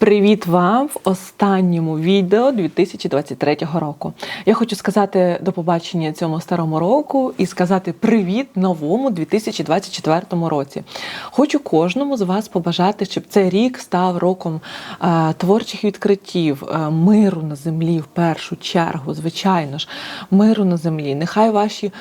Привіт вам в останньому відео 2023 року. Я хочу сказати до побачення цьому старому року і сказати привіт новому 2024 році. Хочу кожному з вас побажати, щоб цей рік став роком е, творчих відкриттів, е, миру на землі в першу чергу, звичайно ж, миру на землі. Нехай ваші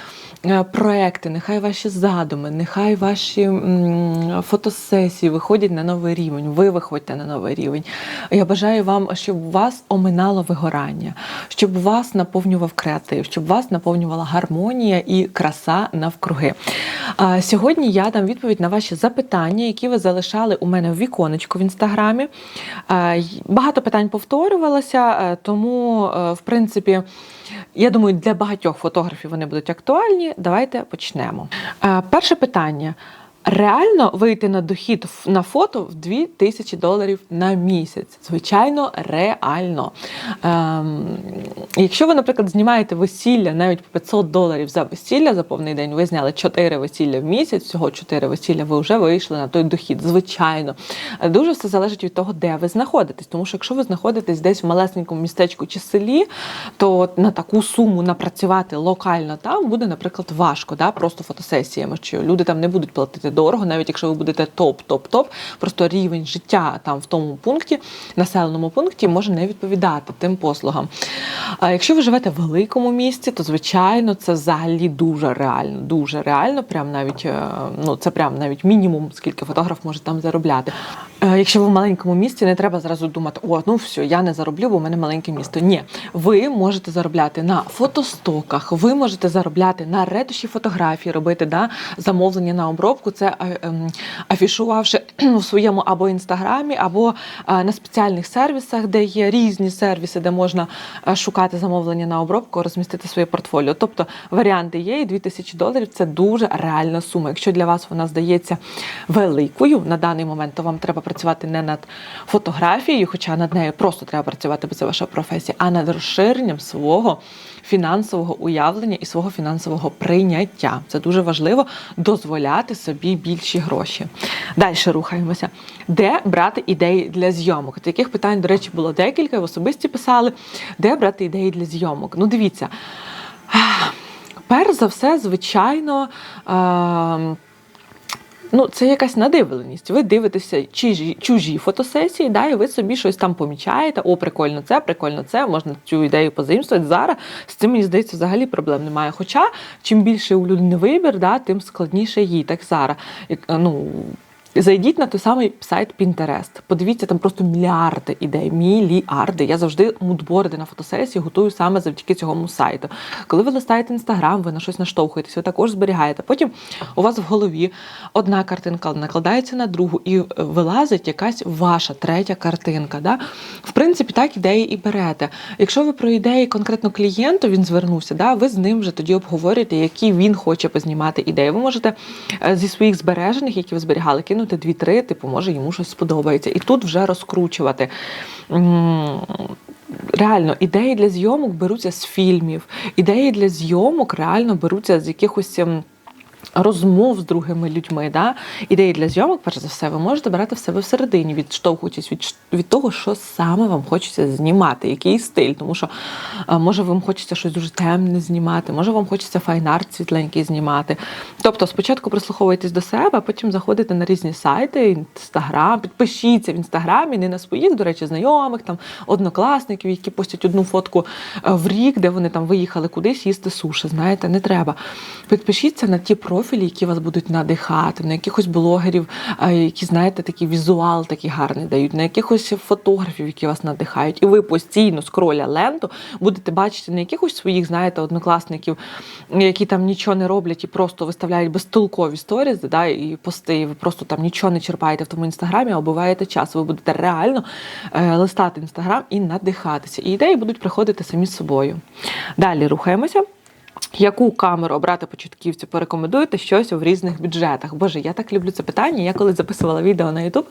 е, проекти, нехай ваші задуми, нехай ваші м, фотосесії виходять на новий рівень. Ви виходьте на новий рівень. Я бажаю вам, щоб вас оминало вигорання, щоб вас наповнював креатив, щоб вас наповнювала гармонія і краса навкруги. А, Сьогодні я дам відповідь на ваші запитання, які ви залишали у мене в віконечку в інстаграмі. Багато питань повторювалося, е, тому, е, в принципі, я думаю, для багатьох фотографів вони будуть актуальні. Давайте почнемо. Перше питання. Реально вийти на дохід на фото в 2000 доларів на місяць. Звичайно, реально. Ем, якщо ви, наприклад, знімаєте весілля навіть по 500 доларів за весілля за повний день, ви зняли 4 весілля в місяць, всього 4 весілля, ви вже вийшли на той дохід. Звичайно. Дуже все залежить від того, де ви знаходитесь. Тому що якщо ви знаходитесь десь в малесенькому містечку чи селі, то на таку суму напрацювати локально там буде, наприклад, важко, да? просто фотосесіями, що люди там не будуть платити дорого, навіть якщо ви будете топ-топ-топ, просто рівень життя там в тому пункті, населеному пункті, може не відповідати тим послугам. А якщо ви живете в великому місті, то звичайно це взагалі дуже реально, дуже реально. Прям навіть е, ну це прям навіть мінімум, скільки фотограф може там заробляти. Е, Якщо ви в маленькому місті, не треба зразу думати, о, ну все, я не зароблю, бо в мене маленьке місто. Ні, ви можете заробляти на фотостоках, ви можете заробляти на ретуші фотографії, робити да, замовлення на обробку. Це ем, афішувавши у своєму або інстаграмі, або на спеціальних сервісах, де є різні сервіси, де можна шукати замовлення на обробку, розмістити своє портфоліо. Тобто варіанти є, і 2000 доларів це дуже реальна сума. Якщо для вас вона здається великою на даний момент, то вам треба працювати не над фотографією, хоча над нею просто треба працювати, бо це ваша професія, а над розширенням свого фінансового уявлення і свого фінансового прийняття. Це дуже важливо дозволяти собі більші гроші. Далі рухаємося. Де брати ідеї для зйомок? Таких питань, до речі, було декілька, в особисті писали. Де брати ідеї для зйомок? Ну, дивіться. Перш за все, звичайно. Е- Ну, це якась надивленість. Ви дивитеся чужі, чужі фотосесії, да, і ви собі щось там помічаєте. О, прикольно це, прикольно це, можна цю ідею позаїмствувати. Зараз з цим, мені здається, взагалі проблем немає. Хоча чим більше у людини вибір, да, тим складніше їй. Так зараз. Ну, Зайдіть на той самий сайт Pinterest. Подивіться, там просто мільярди ідей, мільярди. Я завжди мудборди на фотосесії готую саме завдяки цьому сайту. Коли ви листаєте інстаграм, ви на щось наштовхуєтесь, ви також зберігаєте. Потім у вас в голові одна картинка накладається на другу, і вилазить якась ваша третя картинка. Да? В принципі, так ідеї і берете. Якщо ви про ідеї конкретно клієнту він звернувся, да, ви з ним вже тоді обговорюєте, які він хоче познімати ідеї. Ви можете е, зі своїх збережених, які ви зберігали, кинути дві-три, типу, може йому щось сподобається. І тут вже розкручувати. Реально, ідеї для зйомок беруться з фільмів, ідеї для зйомок реально беруться з якихось. Розмов з другими людьми, да? ідеї для зйомок, перш за все, ви можете брати в себе всередині, відштовхуючись від, від того, що саме вам хочеться знімати, який стиль. Тому що може вам хочеться щось дуже темне знімати, може вам хочеться файнарт світленький знімати. Тобто спочатку прислуховуйтесь до себе, а потім заходите на різні сайти, інстаграм, підпишіться в інстаграмі, не на своїх, до речі, знайомих, там однокласників, які постять одну фотку е, в рік, де вони там виїхали кудись їсти суші. Знаєте, не треба. Підпишіться на ті профілі, які вас будуть надихати, на якихось блогерів, які, знаєте, такий візуал такий гарний дають, на якихось фотографів, які вас надихають. І ви постійно скроля ленту будете бачити не якихось своїх, знаєте, однокласників, які там нічого не роблять і просто виставляють безтолкові сторізи, да, і пости, і ви просто там нічого не черпаєте в тому інстаграмі, а убиваєте час. Ви будете реально е, листати інстаграм і надихатися. І ідеї будуть приходити самі з собою. Далі рухаємося. Яку камеру обрати початківцю? Порекомендуєте щось в різних бюджетах? Боже, я так люблю це питання. Я коли записувала відео на YouTube,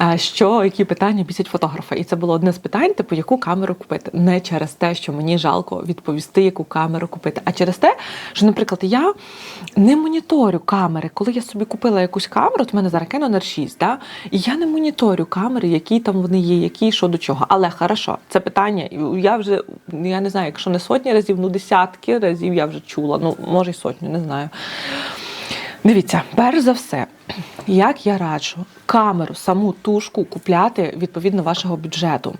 е, що які питання бісять фотографа. І це було одне з питань, типу, яку камеру купити. Не через те, що мені жалко відповісти, яку камеру купити, а через те, що, наприклад, я не моніторю камери. Коли я собі купила якусь камеру, от в мене зараз Canon R6, да? і я не моніторю камери, які там вони є, які що до чого. Але хорошо, це питання. Я вже я не знаю, якщо не сотні разів, ну десятки разів я вже чула. Ну, може, й сотню, не знаю. Дивіться, перш за все, як я раджу камеру, саму тушку купляти відповідно вашого бюджету.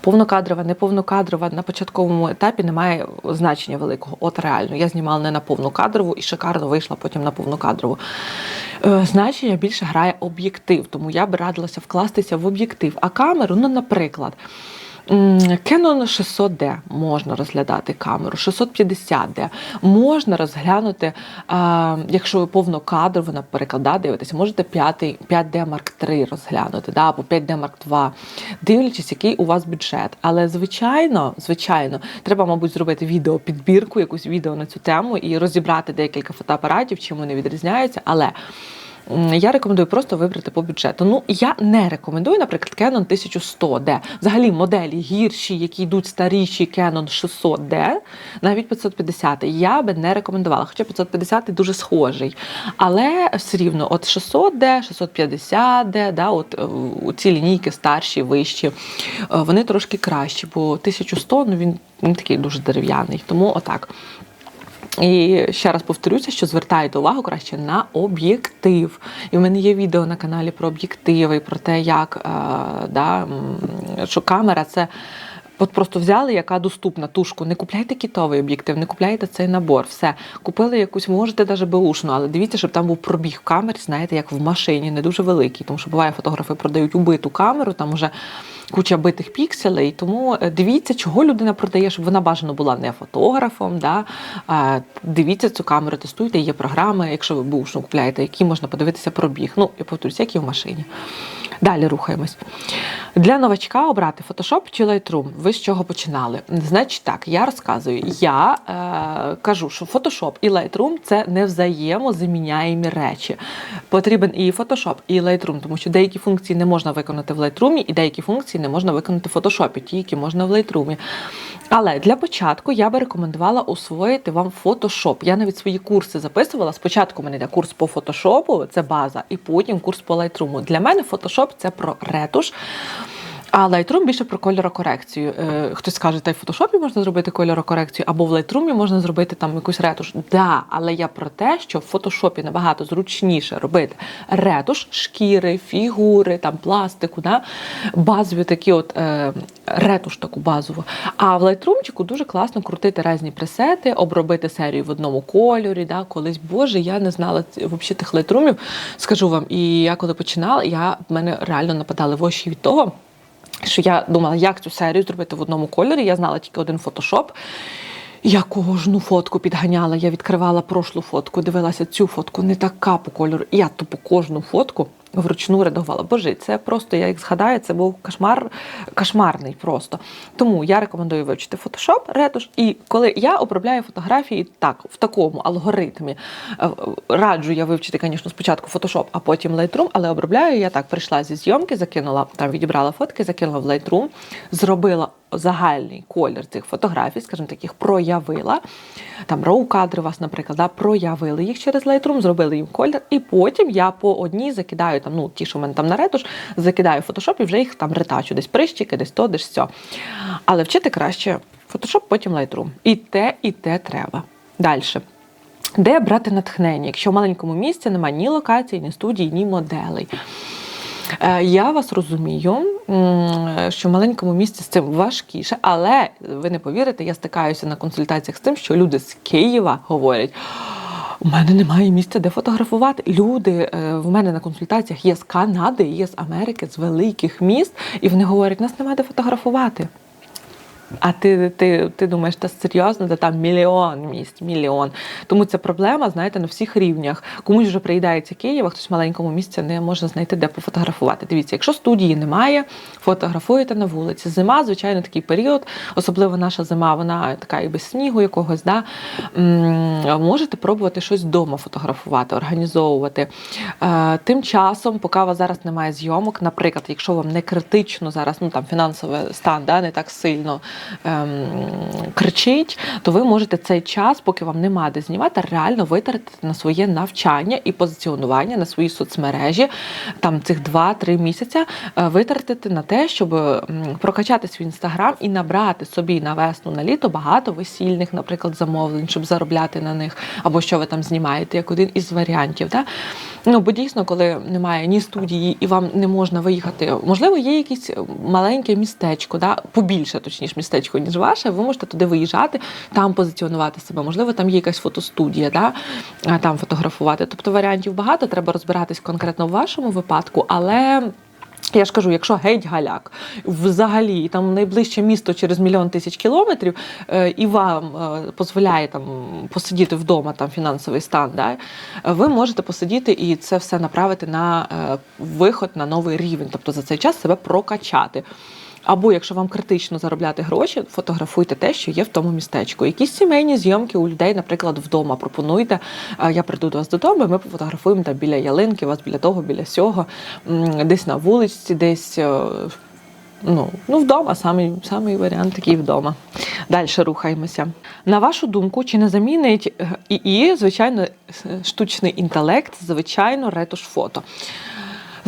Повнокадрова, неповнокадрова на початковому етапі не має значення великого. От реально, я знімала не на повнокадрову і шикарно вийшла потім на повнокадрову. Е, Значення більше грає об'єктив, тому я б радилася вкластися в об'єктив. А камеру, ну, наприклад. Canon 600D можна розглядати камеру, 650D можна розглянути, якщо ви повнокадрово, наприклад, да, дивитеся, можете 5, 5D Mark III розглянути, да, або 5D Mark II, дивлячись, який у вас бюджет. Але звичайно, звичайно, треба, мабуть, зробити відео підбірку, якусь відео на цю тему і розібрати декілька фотоапаратів, чим вони відрізняються. Але Я рекомендую просто вибрати по бюджету. Ну я не рекомендую, наприклад, Canon 1100 d Взагалі моделі гірші, які йдуть старіші Canon 600 d навіть 550 я би не рекомендувала. Хоча 550 дуже схожий. Але все рівно, от 600 d 650 d да, от е, ці лінійки старші, вищі, е, вони трошки кращі, бо 1100 ну він, він такий дуже дерев'яний. Тому отак. І ще раз повторюся, що звертайте увагу краще на об'єктив. І в мене є відео на каналі про об'єктиви, про те, як е, да, що камера це. От просто взяли, яка доступна тушку. Не купляйте кітовий об'єктив, не купляйте цей набор. Все. Купили якусь, можете навіть беушну, але дивіться, щоб там був пробіг в камері, знаєте, як в машині, не дуже великий. Тому що буває, фотографи продають убиту камеру, там уже куча битих пікселей. Тому е, дивіться, чого людина продає, щоб вона бажано була не фотографом. Да? Дивіться цю камеру, тестуйте, є програми, якщо ви бушну купляєте, які можна подивитися пробіг. Ну, я повторюся, як і в машині. Далі рухаємось. Для новачка обрати Photoshop чи Lightroom. Ви з чого починали? Значить так, я розказую. Я е, кажу, що Photoshop і Lightroom це не взаємозаміняємі речі. Потрібен і Photoshop, і Lightroom, тому що деякі функції не можна виконати в Lightroom, і деякі функції не можна виконати в Photoshop, ті, які можна в Lightroom. Але для початку я би рекомендувала освоїти вам фотошоп. Я навіть свої курси записувала. Спочатку мене йде курс по фотошопу, це база, і потім курс по лайтруму. Для мене фотошоп це про ретуш. А Lightroom більше про кольорокорекцію. Е, хтось скаже, та й в фотошопі можна зробити кольорокорекцію, або в Lightroom можна зробити там якусь ретуш. Да, але я про те, що в фотошопі набагато зручніше робити ретуш, шкіри, фігури, там пластику, да? базові такі от е, ретуш таку базову. А в Lightroom дуже класно крутити різні пресети, обробити серію в одному кольорі. Да? Колись, боже, я не знала взагалі тих Lightroom, скажу вам. І я коли починала, я, в мене реально нападали в очі від того що я думала, як цю серію зробити в одному кольорі. Я знала тільки один фотошоп. Я кожну фотку підганяла. Я відкривала прошлу фотку, дивилася цю фотку, не така по кольору. Я я по кожну фотку вручну редагувала. Боже, це просто, я як згадаю, це був кошмар, кошмарний просто. Тому я рекомендую вивчити Photoshop, ретуш. І коли я обробляю фотографії так, в такому алгоритмі, е, раджу я вивчити, звісно, спочатку Photoshop, а потім Lightroom, але обробляю я так, прийшла зі зйомки, закинула, там відібрала фотки, закинула в Lightroom, зробила загальний колір цих фотографій, скажімо так, їх проявила. Там роу-кадри вас, наприклад, да, проявили їх через Lightroom, зробили їм колір, і потім я по одній закидаю там, ну, ті, що в мене там на ретуш, закидаю в Photoshop і вже їх там ретачу, десь прищики, десь то, десь все. Але вчити краще Photoshop, потім Lightroom. І те, і те треба. Далі. Де брати натхнення, якщо в маленькому місці немає ні локацій, ні студій, ні моделей. Е, Я вас розумію, що в маленькому місті з цим важкіше, але ви не повірите, я стикаюся на консультаціях з тим, що люди з Києва говорять. У мене немає місця, де фотографувати. Люди е, в мене на консультаціях є з Канади, є з Америки, з великих міст, і вони говорять, нас немає де фотографувати. А ти, ти, ти думаєш, та серйозно, де там мільйон місць, мільйон. Тому це проблема, знаєте, на всіх рівнях. Комусь вже приїдається Київ, а хтось в маленькому місці не може знайти, де пофотографувати. Дивіться, якщо студії немає, фотографуєте на вулиці. Зима, звичайно, такий період, особливо наша зима, вона така і без снігу якогось. Да? Можете пробувати щось вдома фотографувати, організовувати. Е, Тим часом, поки у вас зараз немає зйомок, наприклад, якщо вам не критично зараз, ну там фінансовий стан да, не так сильно кричить, то ви можете цей час, поки вам нема де знімати, реально витратити на своє навчання і позиціонування на свої соцмережі, там цих 2-3 місяця е, витратити на те, щоб прокачати свій інстаграм і набрати собі на весну на літо багато весільних, наприклад, замовлень, щоб заробляти на них, або що ви там знімаєте, як один із варіантів. Да? Ну, бо дійсно, коли немає ні студії і вам не можна виїхати, можливо, є якесь маленьке містечко, да? побільше, точніше, містечко, ніж ваше, ви можете туди виїжджати, там позиціонувати себе. Можливо, там є якась фотостудія, да? там фотографувати. Тобто варіантів багато, треба розбиратись конкретно в вашому випадку, але. Я ж кажу, якщо геть галяк, взагалі там найближче місто через мільйон тисяч кілометрів, е, і вам е, дозволяє там посидіти вдома, там фінансовий стан, да, ви можете посидіти і це все направити на е, виход на новий рівень, тобто за цей час себе прокачати. Або якщо вам критично заробляти гроші, фотографуйте те, що є в тому містечку. Якісь сімейні зйомки у людей, наприклад, вдома пропонуйте. Я прийду до вас додому, і ми пофотографуємо там біля ялинки, у вас біля того, біля сього, десь на вулиці, десь. е, Ну, ну, вдома, самий, самий варіант такий вдома. Далі рухаємося. На вашу думку, чи не замінить ІІ, звичайно, е, штучний інтелект, звичайно, ретуш фото?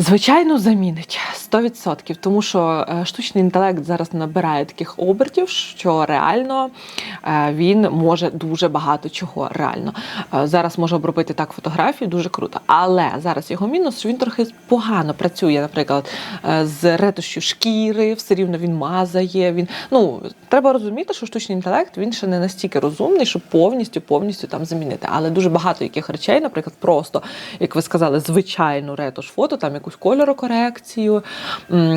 Звичайно, замінить 100%, тому що е, штучний інтелект зараз набирає таких обертів, що реально е, він може дуже багато чого. Реально Е, зараз може обробити так фотографію, дуже круто. Але зараз його мінус, що він трохи погано працює, наприклад, з ретушю шкіри, все рівно він мазає. Він ну треба розуміти, що штучний інтелект він ще не настільки розумний, щоб повністю повністю там замінити. Але дуже багато яких речей, наприклад, просто як ви сказали, звичайну ретуш фото, там якусь кольорокорекцію,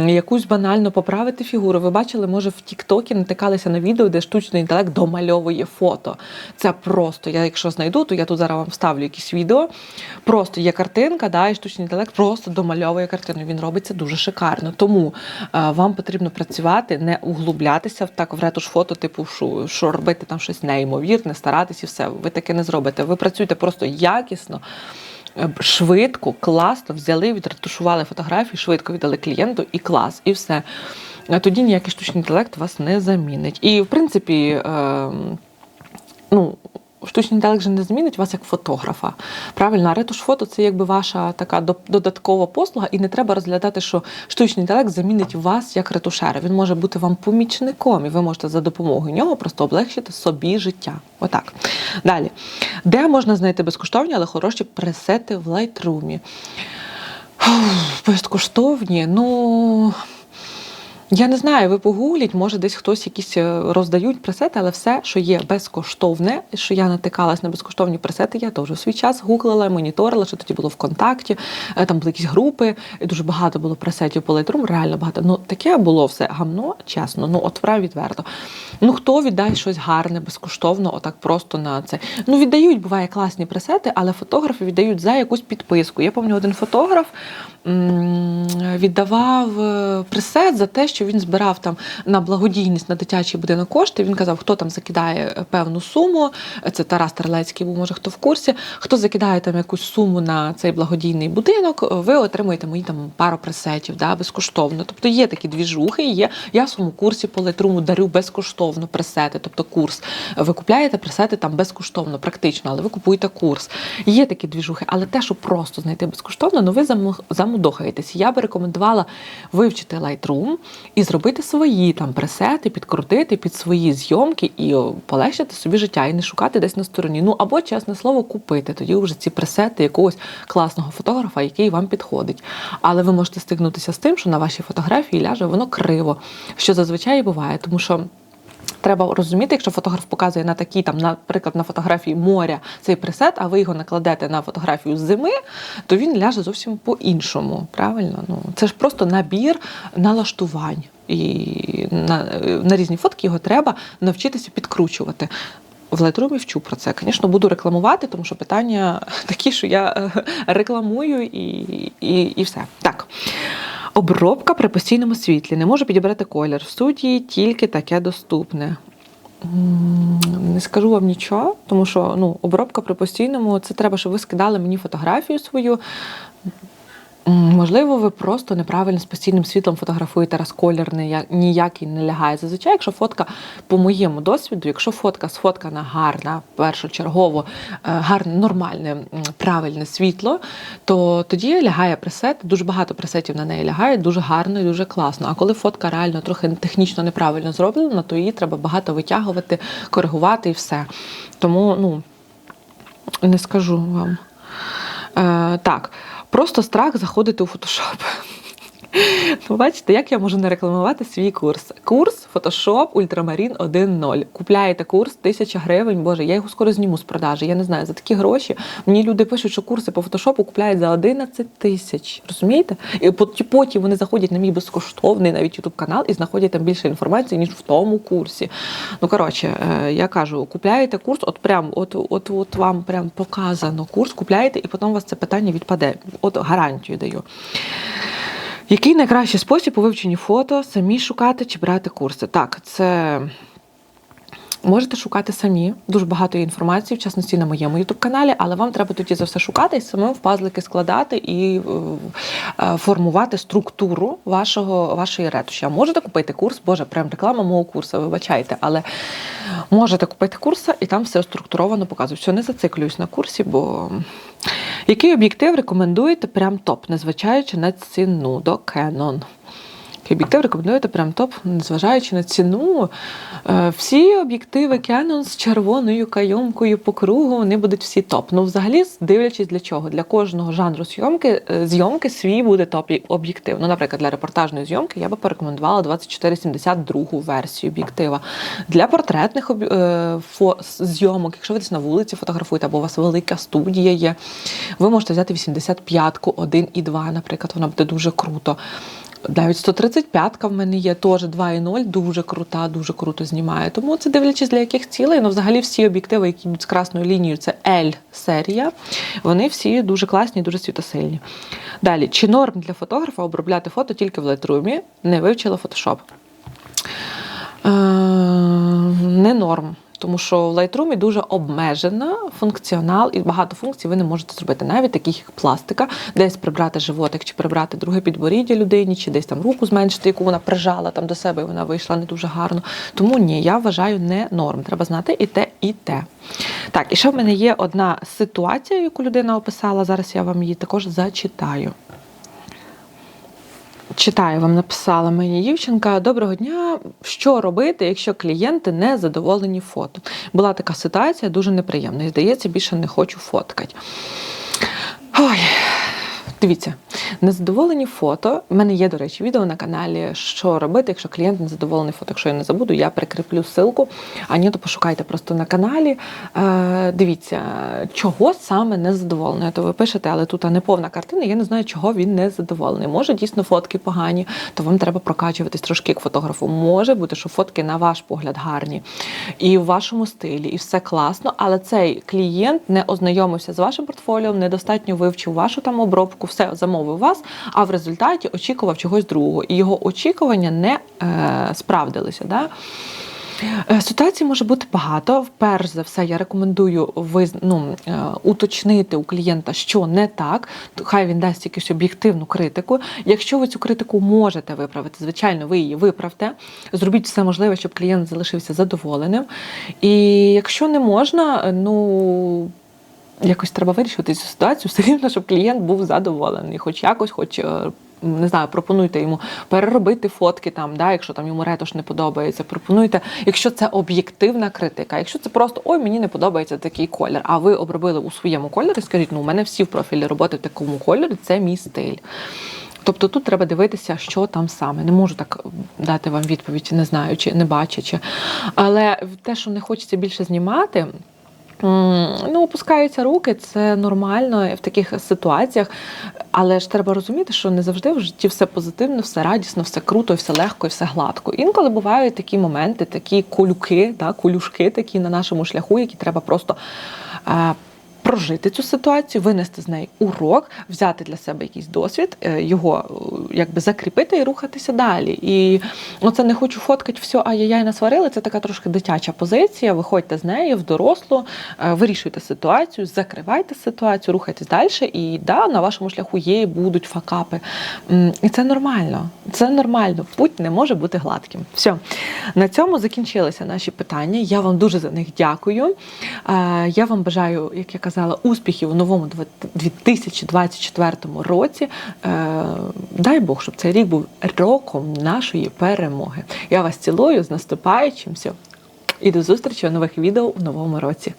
якусь банально поправити фігуру. Ви бачили, може в Тіктокі натикалися на відео, де штучний інтелект домальовує фото. Це просто. Я якщо знайду, то я тут зараз вам вставлю якісь відео. Просто є картинка, да, і штучний інтелект просто домальовує картину. Він робить це дуже шикарно. Тому е, вам потрібно працювати, не углублятися в так в ретуш фото, типу, що, що робити там щось неймовірне, старатись і все. Ви таке не зробите. Ви працюєте просто якісно. Е, Швидко, класно взяли, відретушували фотографії, швидко віддали клієнту і клас, і все. Тоді ніякий штучний інтелект вас не замінить. І в принципі, е, ну. Штучний інтелект же не змінить вас як фотографа. Правильно, ретуш фото це якби ваша така додаткова послуга, і не треба розглядати, що штучний інтелект замінить вас як ретушера. Він може бути вам помічником, і ви можете за допомогою нього просто облегшити собі життя. Отак. Далі. Де можна знайти безкоштовні, але хороші пресети в? Уф, Безкоштовні, ну. Я не знаю, ви погугліть, може десь хтось якісь е, роздають пресети, але все, що є безкоштовне, що я натикалась на безкоштовні пресети, я теж в свій час гуглила, моніторила, що тоді було ВКонтакті, е, там були якісь групи, і дуже багато було пресетів по Lightroom, реально багато. Ну таке було все гамно, чесно, ну от прям відверто. Ну хто віддає щось гарне, безкоштовно, отак просто на це. Ну віддають, буває класні пресети, але фотографи віддають за якусь підписку. Я пам'ятаю, один фотограф віддавав е, пресет за те, що він збирав там на благодійність на дитячий будинок кошти. Він казав, хто там закидає певну суму. Це Тарас Терлецький був, може хто в курсі. Хто закидає там якусь суму на цей благодійний будинок, ви отримуєте мої там пару пресетів, да, безкоштовно. Тобто є такі двіжухи, є. Я в своєму курсі по летруму дарю безкоштовно пресети, тобто курс. Ви купляєте пресети там безкоштовно, практично, але ви купуєте курс. Є такі двіжухи, але те, що просто знайти безкоштовно, ну ви заму- замудохаєтесь. Я би рекомендувала вивчити Lightroom і зробити свої там пресети, підкрутити під свої зйомки і полегшити собі життя, і не шукати десь на стороні. Ну або, чесне слово, купити тоді вже ці пресети якогось класного фотографа, який вам підходить. Але ви можете стикнутися з тим, що на вашій фотографії ляже воно криво, що зазвичай і буває, тому що. Треба розуміти, якщо фотограф показує на такі, там, наприклад, на фотографії моря цей пресет, а ви його накладете на фотографію зими, то він ляже зовсім по-іншому. Правильно? Ну це ж просто набір налаштувань. і на, на різні фотки його треба навчитися підкручувати. В Lightroom вчу про це. Звісно, буду рекламувати, тому що питання такі, що я е, рекламую і, і, і все. Так. Обробка при постійному світлі. Не можу підібрати колір. В студії тільки таке доступне. Не скажу вам нічого, тому що ну, обробка при постійному це треба, щоб ви скидали мені фотографію свою. Можливо, ви просто неправильно з постійним світлом фотографуєте, раз колір ніякий не лягає. Зазвичай, якщо фотка, по моєму досвіду, якщо фотка сфоткана гарна, першочергово, е, гарне, нормальне, правильне світло, то тоді лягає пресет. Дуже багато пресетів на неї лягає, дуже гарно і дуже класно. А коли фотка реально трохи технічно неправильно зроблена, то її треба багато витягувати, коригувати і все. Тому, ну, не скажу вам. Е, так, просто страх заходити у фотошоп. Ну, бачите, як я можу не рекламувати свій курс? Курс Photoshop Ultramarine 1.0. Купляєте курс 1000 гривень. Боже, я його скоро зніму з продажі. Я не знаю, за такі гроші. Мені люди пишуть, що курси по фотошопу купляють за 11 тисяч. Розумієте? І потім вони заходять на мій безкоштовний навіть YouTube канал і знаходять там більше інформації, ніж в тому курсі. Ну коротше, е, я кажу, купляєте курс, от прям, от, от, от вам прям показано курс, купляєте, і потім у вас це питання відпаде. От гарантію даю. Який найкращий спосіб у вивченні фото? Самі шукати чи брати курси? Так, це можете шукати самі. Дуже багато інформації, в частності на моєму youtube каналі, але вам треба тоді за все шукати і самим в пазлики складати і е, е, формувати структуру вашого, вашої ретуші. А можете купити курс, боже, прям реклама мого курсу, вибачайте, але можете купити курс і там все структуровано показують. Все, не зациклююсь на курсі, бо який об'єктив рекомендуєте прям топ, незважаючи на ціну до Canon? Об'єктив рекомендуєте прям топ, незважаючи на ціну. Е, Всі об'єктиви Canon з червоною кайомкою по кругу, вони будуть всі топ. Ну, взагалі, дивлячись для чого. Для кожного жанру зйомки, е, зйомки свій буде топ об'єктив. Ну, наприклад, для репортажної зйомки я би порекомендувала 2472 версію об'єктива. Для портретних об'є- е, фо- зйомок, якщо ви десь на вулиці фотографуєте, або у вас велика студія є, ви можете взяти 85-ку, 1 і 2, наприклад, вона буде дуже круто. Навіть 135-ка в мене є, теж 2.0, дуже крута, дуже круто знімає. Тому це дивлячись для яких цілей. Ну, взагалі всі об'єктиви, які йдуть з красною лінією, це L-серія. Вони всі дуже класні, дуже світосильні. Далі, чи норм для фотографа обробляти фото тільки в Lightroom? Не вивчила Photoshop. Е, не норм. Тому що в Lightroom дуже обмежена функціонал і багато функцій ви не можете зробити, навіть таких як пластика, десь прибрати животик, чи прибрати друге підборіддя людині, чи десь там руку зменшити, яку вона прижала там до себе, і вона вийшла не дуже гарно. Тому ні, я вважаю не норм. Треба знати і те, і те. Так, і ще в мене є одна ситуація, яку людина описала. Зараз я вам її також зачитаю. Читаю, вам написала мені дівчинка. Доброго дня. Що робити, якщо клієнти не задоволені фото? Була така ситуація, дуже неприємна. І здається, більше не хочу фоткати. Ой. Дивіться, незадоволені фото. У мене є, до речі, відео на каналі, що робити, якщо клієнт не задоволений фото. Якщо я не забуду, я прикріплю ссылку. А ні, то пошукайте просто на каналі. Е, дивіться, чого саме не задоволений. То ви пишете, але тут не повна картина. Я не знаю, чого він не задоволений. Може, дійсно фотки погані, то вам треба прокачуватись трошки як фотографу. Може бути, що фотки на ваш погляд гарні і в вашому стилі, і все класно, але цей клієнт не ознайомився з вашим портфоліо, недостатньо вивчив вашу там обробку, все замовив вас, а в результаті очікував чогось другого. І його очікування не е, справдилися. Да? Е, Ситуацій може бути багато. Перш за все, я рекомендую виз... ну, е, уточнити у клієнта, що не так. Хай він дасть якусь об'єктивну критику. Якщо ви цю критику можете виправити, звичайно, ви її виправте. Зробіть все можливе, щоб клієнт залишився задоволеним. І якщо не можна, е, ну. Якось треба вирішити цю ситуацію, все рівно, щоб клієнт був задоволений, хоч якось, хоч е, не знаю, пропонуйте йому переробити фотки там, да, якщо там йому ретуш не подобається. Пропонуйте, якщо це об'єктивна критика. Якщо це просто ой, мені не подобається такий колір, а ви обробили у своєму кольорі, скажіть, ну у мене всі в профілі роботи в такому кольорі, це мій стиль. Тобто тут треба дивитися, що там саме. Не можу так дати вам відповідь, не знаючи, не бачачи. Але те, що не хочеться більше знімати. Ну, опускаються руки, це нормально в таких ситуаціях. Але ж треба розуміти, що не завжди в житті все позитивно, все радісно, все круто, все легко і все гладко. Інколи бувають такі моменти, такі колюки, да, колюшки такі на нашому шляху, які треба просто. Прожити цю ситуацію, винести з неї урок, взяти для себе якийсь досвід, е, його е, якби закріпити і рухатися далі. І оце не хочу фоткати все, ай-яй-яй, насварили. Це така трошки дитяча позиція. Виходьте з неї в дорослу, е, вирішуйте ситуацію, закривайте ситуацію, рухайтесь далі. І да, на вашому шляху є і будуть факапи. І це нормально. Це нормально. Путь не може бути гладким. Все. На цьому закінчилися наші питання. Я вам дуже за них дякую. Я вам бажаю, як я казала, успіхів у новому 2024 році. Е, Дай Бог, щоб цей рік був роком нашої перемоги. Я вас цілую з наступаючимся І до зустрічі у нових відео у новому році.